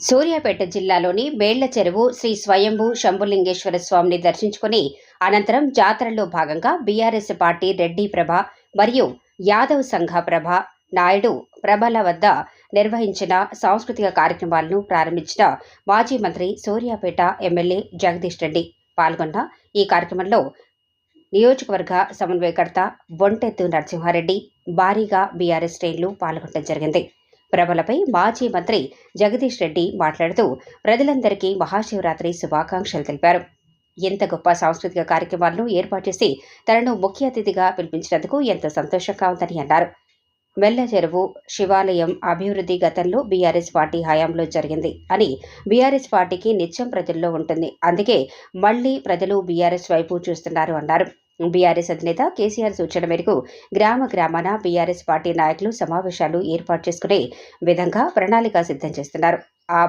సూర్యాపేట జిల్లాలోని మేళ్ళ చెరువు శ్రీ స్వయంభూ శంభులింగేశ్వర స్వామిని దర్శించుకుని అనంతరం జాతరలో భాగంగా బీఆర్ఎస్ పార్టీ రెడ్డి ప్రభ మరియు యాదవ్ సంఘ ప్రభ నాయుడు ప్రభల వద్ద నిర్వహించిన సాంస్కృతిక కార్యక్రమాలను ప్రారంభించిన మాజీ మంత్రి సూర్యాపేట ఎమ్మెల్యే జగదీష్ రెడ్డి పాల్గొన్న ఈ కార్యక్రమంలో నియోజకవర్గ సమన్వయకర్త బొంటెత్తు నరసింహారెడ్డి భారీగా బీఆర్ఎస్ శ్రేణులు పాల్గొనడం జరిగింది. ప్రభలపై మాజీ మంత్రి జగదీష్ రెడ్డి మాట్లాడుతూ ప్రజలందరికీ మహాశివరాత్రి శుభాకాంక్షలు తెలిపారు. ఎంత గొప్ప సాంస్కృతిక కార్యక్రమాలను ఏర్పాటు చేసి తనను ముఖ్య అతిథిగా పిలిపించినందుకు ఎంతో సంతోషంగా ఉందని అన్నారు. మెల్ల చెరువు శివాలయం అభివృద్ధి గతంలో బీఆర్ఎస్ పార్టీ హయాంలో జరిగింది అని బీఆర్ఎస్ పార్టీకి నిత్యం ప్రజల్లో ఉంటుంది. అందుకే మళ్ళీ ప్రజలు బీఆర్ఎస్ వైపు చూస్తున్నారు అన్నారు. బీఆర్ఎస్ అధినేత కేసీఆర్ సూచన మేరకు గ్రామ గ్రామాన బీఆర్ఎస్ పార్టీ నాయకులు సమావేశాలు ఏర్పాటు చేసుకునే విధంగా ప్రణాళిక సిద్ధం చేస్తున్నారు. ఆ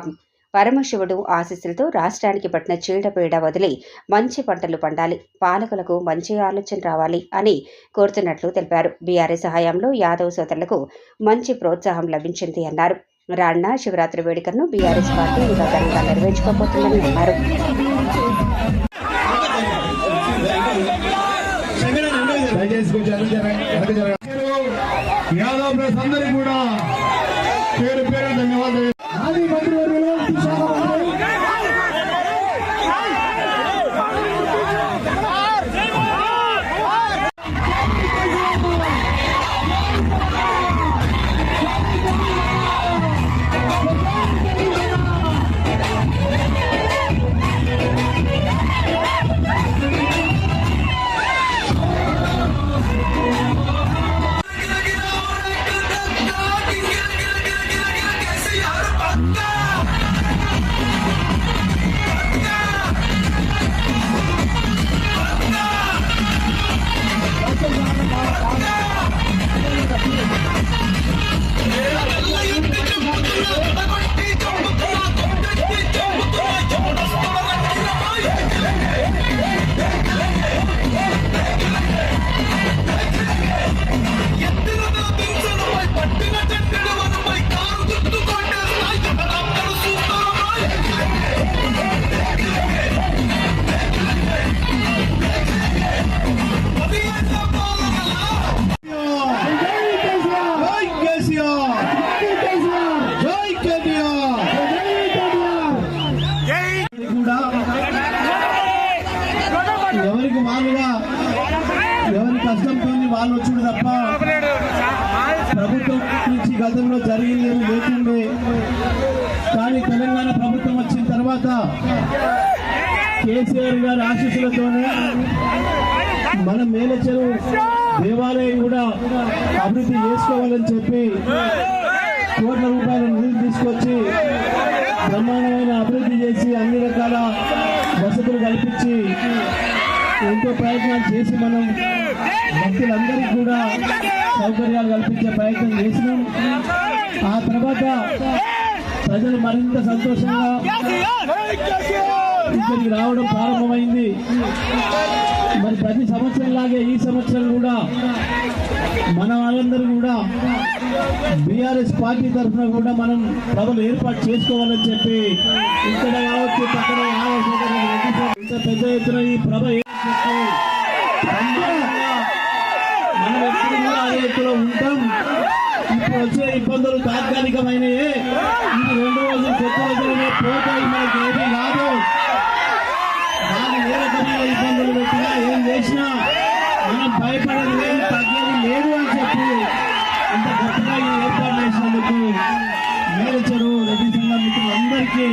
పరమశివుడు ఆశీస్సులతో రాష్ట్రానికి పట్టిన చీడపీడ వదిలి మంచి పంటలు పండాలి పాలకులకు మంచి ఆలోచన రావాలి అని కోరుతున్నట్లు తెలిపారు. బీఆర్ఎస్ హయాంలో యాదవ్ సోదరులకు మంచి ప్రోత్సాహం లభించింది అన్నారు. రాన్న శివరాత్రి వేడుకలను బీఆర్ఎస్ పార్టీ ఇంకా ఘనంగా నిర్వహించుకోబోతుందని అన్నారు. దయచేసి యాదవ్ ప్రెస్ అందరికీ కూడా పేరు పేరు ధన్యవాదాలు జై కేసీఆర్ జై కేటీఆర్ కూడా ఎవరికి వాళ్ళుగా ఎవరి కష్టంతో వాళ్ళు వచ్చుడు తప్ప ప్రభుత్వం నుంచి గతంలో జరిగింది లేకుండే. కానీ తెలంగాణ ప్రభుత్వం వచ్చిన తర్వాత కేసీఆర్ గారి ఆశీస్సులతోనే మన మేలచెరు దేవాలయం కూడా అభివృద్ధి చేసుకోవాలని చెప్పి కోట్ల రూపాయల నిధులు తీసుకొచ్చి బ్రహ్మాండమైన అభివృద్ధి చేసి అన్ని రకాల వసతులు కల్పించి ఎంతో ప్రయత్నాలు చేసి మనం భక్తులందరికీ కూడా సౌకర్యాలు కల్పించే ప్రయత్నం చేసినాం. ఆ తర్వాత ప్రజలు మరింత సంతోషంగా ఇక్కడికి రావడం ప్రారంభమైంది. మరి ప్రతి సంవత్సరం లాగే ఈ సంవత్సరం కూడా మన వాళ్ళందరూ కూడా బీఆర్ఎస్ పార్టీ తరఫున కూడా మనం సభలు ఏర్పాటు చేసుకోవాలని చెప్పి ఇక్కడ కావచ్చు పక్కన ఇంత పెద్ద ఎత్తున ఈ ప్రభ మనం ఎప్పుడు కూడా అదే ఎత్తులో ఉంటాం. ఇప్పుడు వచ్చే ఇబ్బందులు తాత్కాలికమైనవి ఇది రెండు రోజులు కొత్త రోజులనే పోతాయి మనకి ఏమీ కాదు మిత్రులందరికీ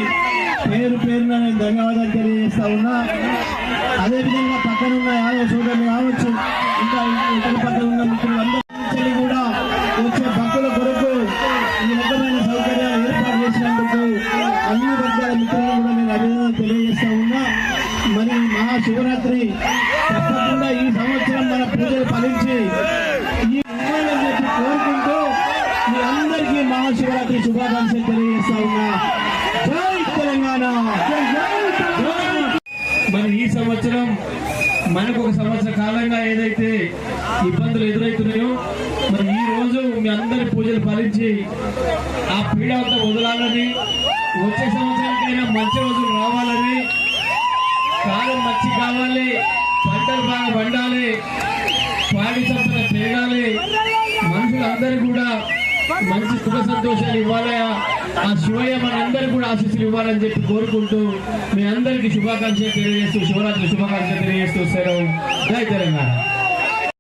పేరు పేరున నేను ధన్యవాదాలు తెలియజేస్తా ఉన్నా. అదేవిధంగా పక్కన ఉన్న యాదవ సోదరులు కావచ్చు ఇంకా ఇతర పక్కన ఉన్న మిత్రులందరికీ కూడా వచ్చే భక్తుల కొరకు ఈ రకమైన సౌకర్యాలు ఏర్పాటు చేసినందుకు అన్ని వర్గాల మిత్రులను కూడా నేను అభినందనలు తెలియజేస్తా ఉన్నా. మరి మహాశివరాత్రి తప్పకుండా ఈ సంవత్సరం మన పూజలు ఫలించి ఈ కోరుకుంటూ మీ అందరికీ మహాశివరాత్రి శుభాకాంక్షలు తెలియజేస్తా ఉన్నా. మరి ఈ సంవత్సరం మనకు ఒక సంవత్సర కాలంగా ఏదైతే ఇబ్బందులు ఎదురవుతున్నాయో మరి ఈ రోజు మీ అందరి పూజలు ఫలించి ఆ పీడ అంతా వదలాలని వచ్చే సంవత్సరానికైనా మంచి రోజులు రావాలని కాలం మంచి కావాలి పంటలు బాగా పండాలి పాడి సంపద పెరగాలి మనుషులందరూ కూడా మంచి సుఖ సంతోషాలు ఇవ్వాలయా ఆ శివయ్య మనందరికీ కూడా ఆశీస్సులు ఇవ్వాలని చెప్పి కోరుకుంటూ మీ అందరికీ శుభాకాంక్షలు తెలియజేస్తూ శివరాత్రి శుభాకాంక్షలు తెలియజేస్తూ సెలవు. జై తెలంగాణ.